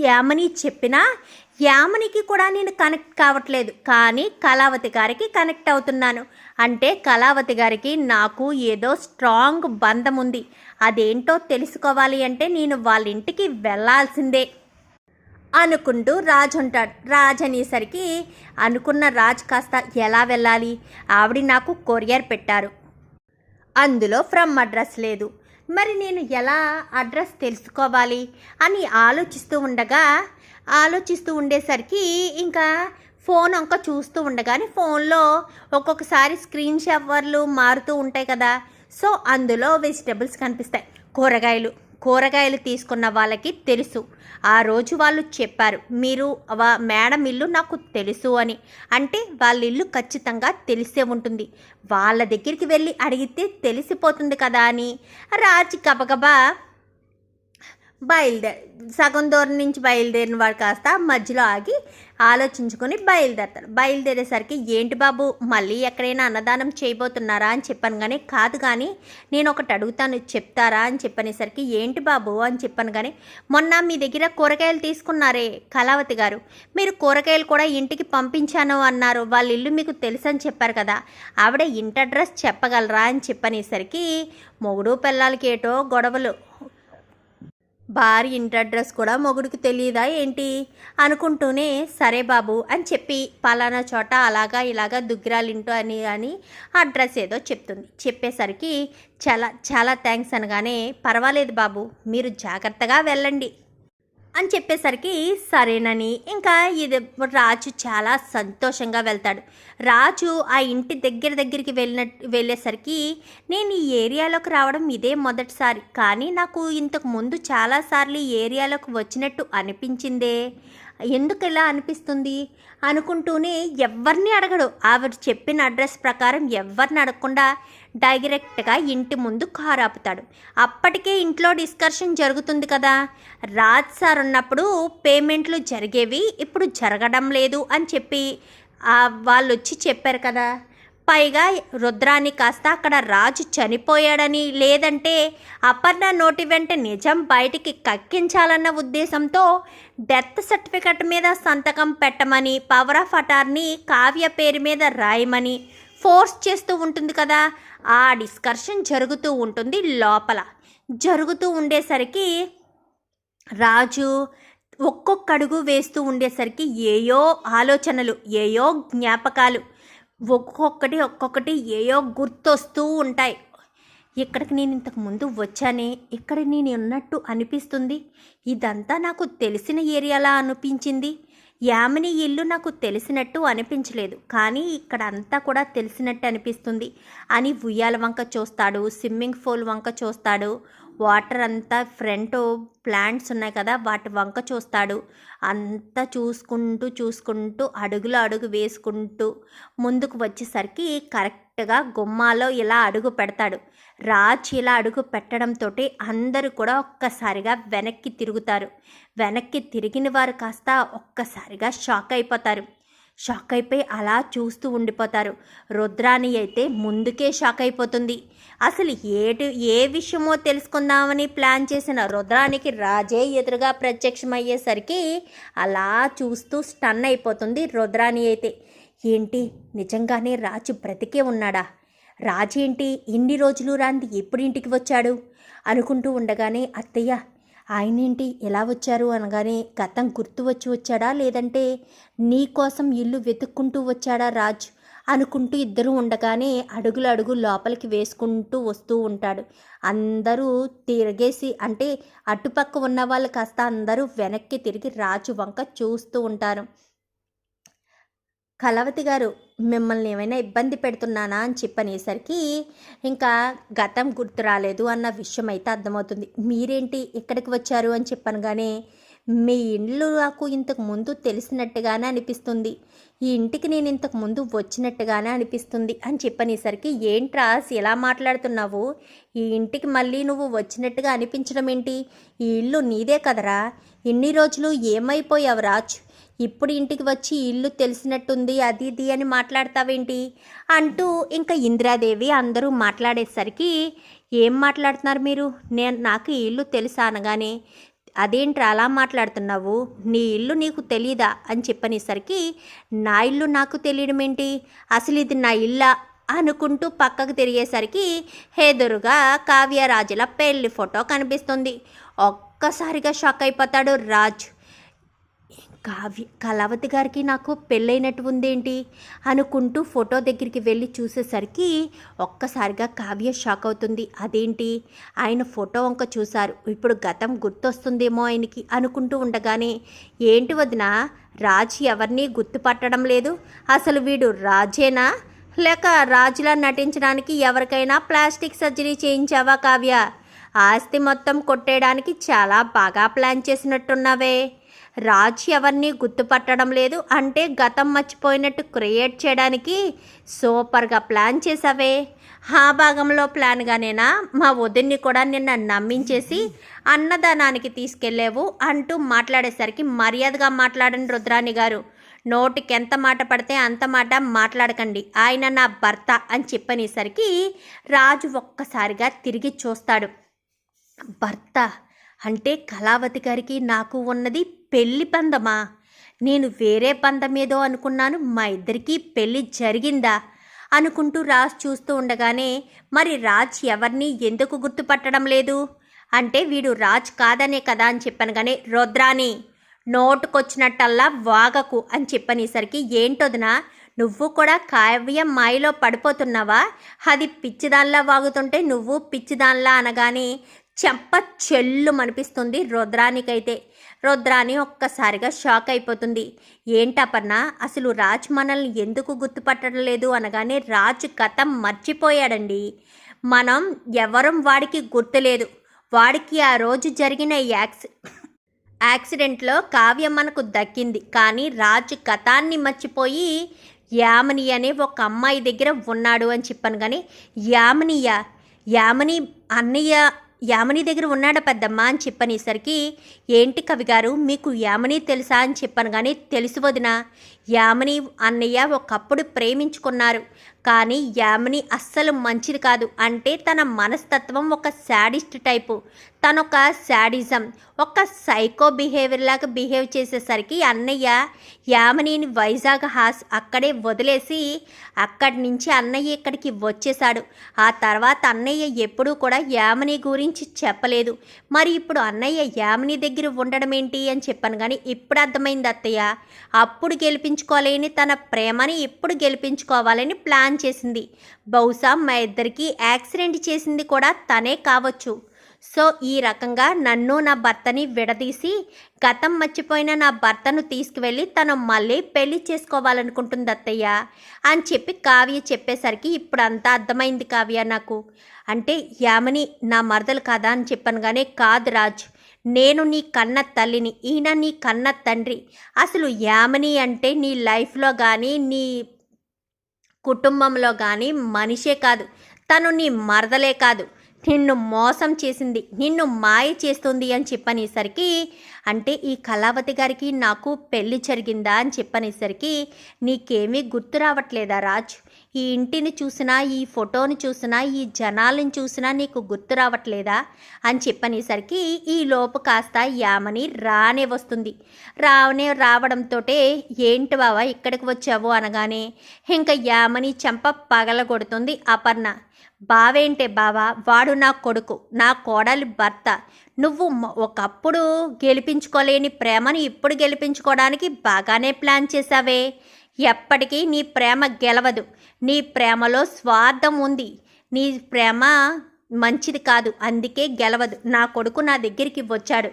యామని చెప్పినా యామనికి కూడా నేను కనెక్ట్ కావట్లేదు. కానీ కళావతి గారికి కనెక్ట్ అవుతున్నాను. అంటే కళావతి గారికి నాకు ఏదో స్ట్రాంగ్ బంధం ఉంది. అదేంటో తెలుసుకోవాలి అంటే నేను వాళ్ళ ఇంటికి వెళ్ళాల్సిందే. అనుకుంటూ రాజు ఉంటాడు రాజు అనేసరికి అనుకున్న రాజు కాస్త ఎలా వెళ్ళాలి? ఆవిడ నాకు కొరియర్ పెట్టారు. అందులో ఫ్రమ్ అడ్రస్ లేదు. మరి నేను ఎలా అడ్రస్ తెలుసుకోవాలి అని ఆలోచిస్తూ ఉండగా ఆలోచిస్తూ ఉండేసరికి ఇంకా ఫోన్ అంక చూస్తూ ఉండగానే ఫోన్లో ఒక్కొక్కసారి స్క్రీన్ షవర్లు మారుతూ ఉంటాయి కదా. సో అందులో వెజిటబుల్స్ కనిపిస్తాయి. కూరగాయలు. కూరగాయలు తీసుకున్న వాళ్ళకి తెలుసు. ఆ రోజు వాళ్ళు చెప్పారు మీరు వా- మేడం ఇల్లు నాకు తెలుసు అని. అంటే వాళ్ళ ఇల్లు ఖచ్చితంగా తెలిసే ఉంటుంది. వాళ్ళ దగ్గరికి వెళ్ళి అడిగితే తెలిసిపోతుంది కదా అని రాజు గబగబా బయలుదేరి సగం దూరం నుంచి బయలుదేరిన వాడు కాస్త మధ్యలో ఆగి ఆలోచించుకొని బయలుదేరతాడు. బయలుదేరేసరికి ఏంటి బాబు మళ్ళీ ఎక్కడైనా అన్నదానం చేయబోతున్నారా అని చెప్పాను కానీ కాదు కానీ నేను ఒకటి అడుగుతాను చెప్తారా అని చెప్పనేసరికి ఏంటి బాబు అని చెప్పాను కానీ మొన్న మీ దగ్గర కూరగాయలు తీసుకున్నారే కళావతి గారు. మీరు కూరగాయలు కూడా ఇంటికి పంపించాను అన్నారు. వాళ్ళ ఇల్లు మీకు తెలుసని చెప్పారు కదా. ఆవిడ ఇంటి అడ్రస్ చెప్పగలరా అని చెప్పనేసరికి మొగుడు పిల్లలకి ఏటో గొడవలు. భార్య ఇంటి అడ్రస్ కూడా మొగుడికి తెలియదా ఏంటి? అనుకుంటూనే సరే బాబు అని చెప్పి పలానా చోట అలాగా ఇలాగా దుగ్గిరాలింటో అని అని అడ్రస్ ఏదో చెప్తుంది. చెప్పేసరికి చాలా చాలా థ్యాంక్స్ అనగానే పర్వాలేదు బాబు మీరు జాగ్రత్తగా వెళ్ళండి. అని చెప్పేసరికి సరేనని ఇంకా ఇది రాజు చాలా సంతోషంగా వెళ్తాడు. రాజు ఆ ఇంటి దగ్గర దగ్గరికి వెళ్ళిన వెళ్ళేసరికి నేను ఈ ఏరియాలోకి రావడం ఇదే మొదటిసారి. కానీ నాకు ఇంతకు ముందు చాలాసార్లు ఈ ఏరియాలోకి వచ్చినట్టు అనిపించిందే. ఎందుకు ఇలా అనిపిస్తుంది? అనుకుంటూనే ఎవరిని అడగడు. ఆవిడ చెప్పిన అడ్రస్ ప్రకారం ఎవరిని అడగకుండా డైరెక్ట్గా ఇంటి ముందు కారు ఆపుతాడు. అప్పటికే ఇంట్లో డిస్కషన్ జరుగుతుంది కదా. రాజ్ సార్ ఉన్నప్పుడు పేమెంట్లు జరిగేవి ఇప్పుడు జరగడం లేదు అని చెప్పి వాళ్ళు వచ్చి చెప్పారు కదా. పైగా రుద్రాన్ని కాస్త అక్కడ రాజు చనిపోయాడని లేదంటే అపర్ణ నోటి వెంట నిజం బయటికి కక్కించాలన్న ఉద్దేశంతో డెత్ సర్టిఫికెట్ మీద సంతకం పెట్టమని పవర్ ఆఫ్ అటార్నీ కావ్య పేరు మీద రాయమని ఫోర్స్ చేస్తూ ఉంటుంది కదా. ఆ డిస్కషన్ జరుగుతూ ఉంటుంది లోపల. జరుగుతూ ఉండేసరికి రాజు ఒక్కొక్క అడుగు వేస్తూ ఉండేసరికి ఏయో ఆలోచనలు ఏయో జ్ఞాపకాలు ఒక్కొక్కటి ఒక్కొక్కటి ఏయో గుర్తొస్తూ ఉంటాయి. ఇక్కడికి నేను ఇంతకు ముందు వచ్చానే ఇక్కడ నేను ఉన్నట్టు అనిపిస్తుంది. ఇదంతా నాకు తెలిసిన ఏరియాలా అనిపించింది. యామిని ఇల్లు నాకు తెలిసినట్టు అనిపించలేదు. కానీ ఇక్కడ అంతా కూడా తెలిసినట్టు అనిపిస్తుంది. అని ఉయ్యాల వంక చూస్తాడు స్విమ్మింగ్ పూల్ వంక చూస్తాడు వాటర్ అంతా ఫ్రంట్ ప్లాంట్స్ ఉన్నాయి కదా వాటి వంక చూస్తాడు. అంతా చూసుకుంటూ చూసుకుంటూ అడుగులో అడుగు వేసుకుంటూ ముందుకు వచ్చేసరికి కరెక్ట్గా గుమ్మాలో ఇలా అడుగు పెడతాడు. రాజ్ ఇలా అడుగు పెట్టడంతో అందరూ కూడా ఒక్కసారిగా వెనక్కి తిరుగుతారు. వెనక్కి తిరిగిన వారు కాస్త ఒక్కసారిగా షాక్ అయిపోతారు. షాక్ అయిపోయి అలా చూస్తూ ఉండిపోతారు. రుద్రాణి అయితే ముందుకే షాక్ అయిపోతుంది అసలు ఏటి ఏ విషయమో తెలుసుకుందామని ప్లాన్ చేసిన రుద్రానికి రాజే ఎదురుగా ప్రత్యక్షమయ్యేసరికి అలా చూస్తూ స్టన్ అయిపోతుంది రుద్రాణి అయితే. ఏంటి? నిజంగానే రాజు బ్రతికే ఉన్నాడా? రాజేంటి ఇన్ని రోజులు రాంది ఎప్పుడు ఇంటికి వచ్చాడు? అనుకుంటూ ఉండగానే అత్తయ్య ఆయనేంటి? ఎలా వచ్చారు అనగానే గతం గుర్తు వచ్చి వచ్చాడా? లేదంటే నీ కోసం ఇల్లు వెతుక్కుంటూ వచ్చాడా రాజ్? అనుకుంటూ ఇద్దరు ఉండగానే అడుగులు అడుగు లోపలికి వేసుకుంటూ వస్తూ ఉంటాడు. అందరూ తిరిగేసి అంటే అటుపక్క ఉన్న వాళ్ళు కాస్త అందరూ వెనక్కి తిరిగి రాజు వంక చూస్తూ ఉంటారు. కలవతి గారు మిమ్మల్ని ఏమైనా ఇబ్బంది పెడుతున్నానా? అని చెప్పనేసరికి ఇంకా గతం గుర్తు రాలేదు అన్న విషయం అయితే అర్థమవుతుంది. మీరేంటి ఇక్కడికి వచ్చారు? అని చెప్పనగానే మీ ఇల్లు నాకు ఇంతకు ముందు తెలిసినట్టుగానే అనిపిస్తుంది. ఈ ఇంటికి నేను ఇంతకు ముందు వచ్చినట్టుగానే అనిపిస్తుంది. అని చెప్పనేసరికి ఏంట్రా ఇలా మాట్లాడుతున్నావు? ఈ ఇంటికి మళ్ళీ నువ్వు వచ్చినట్టుగా అనిపించడం ఏంటి? ఈ ఇల్లు నీదే కదరా? ఇన్ని రోజులు ఏమైపోయావు రాజ్? ఇప్పుడు ఇంటికి వచ్చి ఇల్లు తెలిసినట్టుంది అది ఇది అని మాట్లాడతావేంటి? అంటూ ఇంకా ఇందిరాదేవి అందరూ మాట్లాడేసరికి ఏం మాట్లాడుతున్నారు మీరు? నేను నాకు ఈ ఇల్లు తెలుసా అనగానే అదేంట్రా అలా మాట్లాడుతున్నావు? నీ ఇల్లు నీకు తెలీదా? అని చెప్పనేసరికి నా ఇల్లు నాకు తెలియడం ఏంటి? అసలు ఇది నా ఇల్లా? అనుకుంటూ పక్కకు తిరిగేసరికి ఎదురుగా కావ్యరాజుల పెళ్ళి ఫోటో కనిపిస్తుంది. ఒక్కసారిగా షాక్ అయిపోతాడు రాజ్. కావ్య కళావతి గారికి నాకు పెళ్ళైనట్టు ఉందేంటి అనుకుంటూ ఫోటో దగ్గరికి వెళ్ళి చూసేసరికి ఒక్కసారిగా కావ్య షాక్ అవుతుంది. అదేంటి? ఆయన ఫోటో వంక చూశారు. ఇప్పుడు గతం గుర్తొస్తుందేమో ఆయనకి అనుకుంటూ ఉండగానే ఏంటి వదిన? రాజ్ ఎవరిని గుర్తుపట్టడం లేదు? అసలు వీడు రాజేనా? లేక రాజులా నటించడానికి ఎవరికైనా ప్లాస్టిక్ సర్జరీ చేయించావా కావ్య? ఆస్తి మొత్తం కొట్టేయడానికి చాలా బాగా ప్లాన్ చేసినట్టున్నావే. రాజ్ ఎవరిని గుర్తుపట్టడం లేదు. అంటే గతం మర్చిపోయినట్టు క్రియేట్ చేయడానికి సూపర్గా ప్లాన్ చేసావే ఆ భాగంలో ప్లాన్గానేనా మా వదిన్ని కూడా నిన్న నమ్మించేసి అన్నదానానికి తీసుకెళ్ళేవు అంటూ మాట్లాడేసరికి మర్యాదగా మాట్లాడండి రుద్రాణి గారు. నోటికి ఎంత మాట పడితే అంత మాట మాట్లాడకండి. ఆయన నా భర్త అని చెప్పనేసరికి రాజు ఒక్కసారిగా తిరిగి చూస్తాడు. భర్త అంటే కళావతి గారికి నాకు ఉన్నది పెళ్ళి పందమా నేను వేరే పందమేదో ఏదో అనుకున్నాను మా ఇద్దరికీ పెళ్ళి జరిగిందా? అనుకుంటూ రాజ్ చూస్తూ ఉండగానే మరి రాజ్ ఎవరిని ఎందుకు గుర్తుపట్టడం లేదు? అంటే వీడు రాజ్ కాదనే కదా అని చెప్పాను కానీ రుద్రాని నోటుకొచ్చినట్టల్లా వాగకు అని చెప్పనేసరికి ఏంటొదినా నువ్వు కూడా కావ్యం మాయలో పడిపోతున్నావా? అది పిచ్చిదాన్లా వాగుతుంటే నువ్వు పిచ్చిదాన్లా అనగానే చెంప చెల్లు అనిపిస్తుంది రుద్రానికైతే. రుద్రాని ఒక్కసారిగా షాక్ అయిపోతుంది. ఏంటపర్ణ అసలు రాజ్ మనల్ని ఎందుకు గుర్తుపట్టడం లేదు అనగానే రాజ్ కథ మర్చిపోయాడండి. మనం ఎవరం వాడికి గుర్తులేదు. వాడికి ఆ రోజు జరిగిన యాక్సి యాక్సిడెంట్లో కావ్య మనకు దక్కింది. కానీ రాజు గతాన్ని మర్చిపోయి యామని అనే ఒక అమ్మాయి దగ్గర ఉన్నాడు అని చెప్పాను కానీ యామనియ యామని అన్నయ్య యామిని దగ్గర ఉన్నాడా పెద్దమ్మ అని చెప్పనేసరికి ఏంటి కవి గారు మీకు యామిని తెలుసా అని చెప్పాను కానీ తెలుసు వదిన. యామని అన్నయ్య ఒకప్పుడు ప్రేమించుకున్నారు. కానీ యామిని అస్సలు మంచిది కాదు. అంటే తన మనస్తత్వం ఒక శాడిస్ట్ టైపు. తనొక శాడిజం. ఒక సైకో బిహేవియర్ లాగా బిహేవ్ చేసేసరికి అన్నయ్య యామినిని వైజాగ్ హాస్ అక్కడే వదిలేసి అక్కడి నుంచి అన్నయ్య ఇక్కడికి వచ్చేశాడు. ఆ తర్వాత అన్నయ్య ఎప్పుడూ కూడా యామిని గురించి చెప్పలేదు. మరి ఇప్పుడు అన్నయ్య యామిని దగ్గర ఉండడం ఏంటి అని చెప్పాను కానీ ఇప్పుడు అర్థమైంది అత్తయ్య. అప్పుడు గెలిపించుకోలేని తన ప్రేమని ఇప్పుడు గెలిపించుకోవాలని ప్లాన్ చేసింది. బహుశా మా ఇద్దరికి యాక్సిడెంట్ చేసింది కూడా తనే కావచ్చు. సో ఈ రకంగా నన్ను నా భర్తని విడదీసి గతం మర్చిపోయిన నా భర్తను తీసుకువెళ్ళి తను మళ్ళీ పెళ్ళి చేసుకోవాలనుకుంటుంది అత్తయ్య అని చెప్పి కావ్య చెప్పేసరికి ఇప్పుడు అంతా అర్థమైంది కావ్య నాకు. అంటే యామని నా మరదలు కాదా అని చెప్పాను కానీ కాదు రాజు నేను నీ కన్న తల్లిని ఈయన నీ కన్న తండ్రి. అసలు యామని అంటే నీ లైఫ్లో కానీ నీ కుటుంబంలో కానీ మనిషే కాదు. తను నీ మరదలే కాదు. నిన్ను మోసం చేసింది నిన్ను మాయ చేస్తుంది అని చెప్పనేసరికి అంటే ఈ కళావతి గారికి నాకు పెళ్ళి జరిగిందా అని చెప్పనేసరికి నీకేమీ గుర్తు రావట్లేదా రాజ్? ఈ ఇంటిని చూసినా ఈ ఫోటోని చూసినా ఈ జనాలను చూసినా నీకు గుర్తు రావట్లేదా అని చెప్పనేసరికి ఈ లోపు కాస్త యామని రానే వస్తుంది. రావనే రావడంతో ఏంటి బావా ఇక్కడికి వచ్చావు అనగానే ఇంకా యామని చెంప పగలగొడుతుంది అపర్ణ. బావేంటే బావా వాడు నా కొడుకు నా కోడలి భర్త. నువ్వు ఒకప్పుడు గెలిపించుకోలేని ప్రేమను ఇప్పుడు గెలిపించుకోవడానికి బాగానే ప్లాన్ చేశావే. ఎప్పటికీ నీ ప్రేమ గెలవదు. నీ ప్రేమలో స్వార్థం ఉంది. నీ ప్రేమ మంచిది కాదు. అందుకే గెలవదు. నా కొడుకు నా దగ్గరికి వచ్చాడు.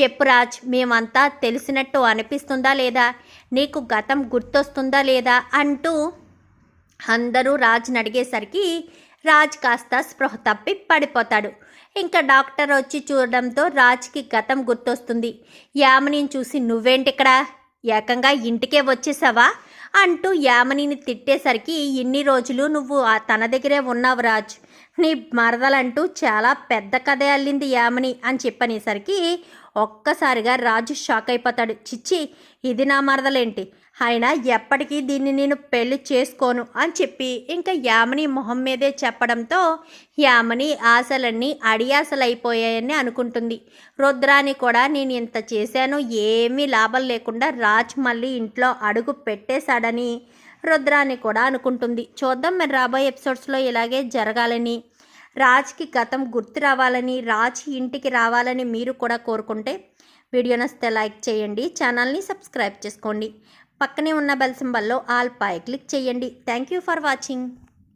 చెప్పు రాజ్ మేమంతా తెలిసినట్టు అనిపిస్తుందా లేదా? నీకు గతం గుర్తొస్తుందా లేదా? అంటూ అందరూ రాజ్ని అడిగేసరికి రాజ్ కాస్త స్పృహ తప్పి పడిపోతాడు. ఇంకా డాక్టర్ వచ్చి చూడడంతో రాజ్కి గతం గుర్తొస్తుంది. యామినిని చూసి నువ్వేంటి ఇక్కడ ఏకంగా ఇంటికే వచ్చేసావా? అంటూ యామినిని తిట్టేసరికి ఇన్ని రోజులు నువ్వు ఆ తన దగ్గరే ఉన్నావు రాజ్. నీ మరదలంటూ చాలా పెద్ద కథ అల్లింది యామని అని చెప్పనేసరికి ఒక్కసారిగా రాజు షాక్ అయిపోతాడు. చిచ్చి ఇది నా మరదలేంటి? అయినా ఎప్పటికీ దీన్ని నేను పెళ్ళి చేసుకోను అని చెప్పి ఇంకా యామని మొహం మీదే చెప్పడంతో యామని ఆశలన్నీ అడియాసలైపోయాయని అనుకుంటుంది. రుద్రాని కూడా నేను ఇంత చేశాను ఏమీ లాభం లేకుండా రాజ్ మళ్ళీ ఇంట్లో అడుగు పెట్టేశాడని రుద్రాని కూడా అనుకుంటుంది. చూద్దాం మరి రాబోయే ఎపిసోడ్స్లో ఇలాగే జరగాలని రాజ్కి గతం గుర్తు రావాలని రాజ్ ఇంటికి రావాలని మీరు కూడా కోరుకుంటే వీడియో నచ్చితే లైక్ చేయండి ఛానల్ని సబ్స్క్రైబ్ చేసుకోండి. పక్కనే ఉన్న బెల్ సింబల్లో ఆల్ పై క్లిక్ చేయండి. Thank you for watching.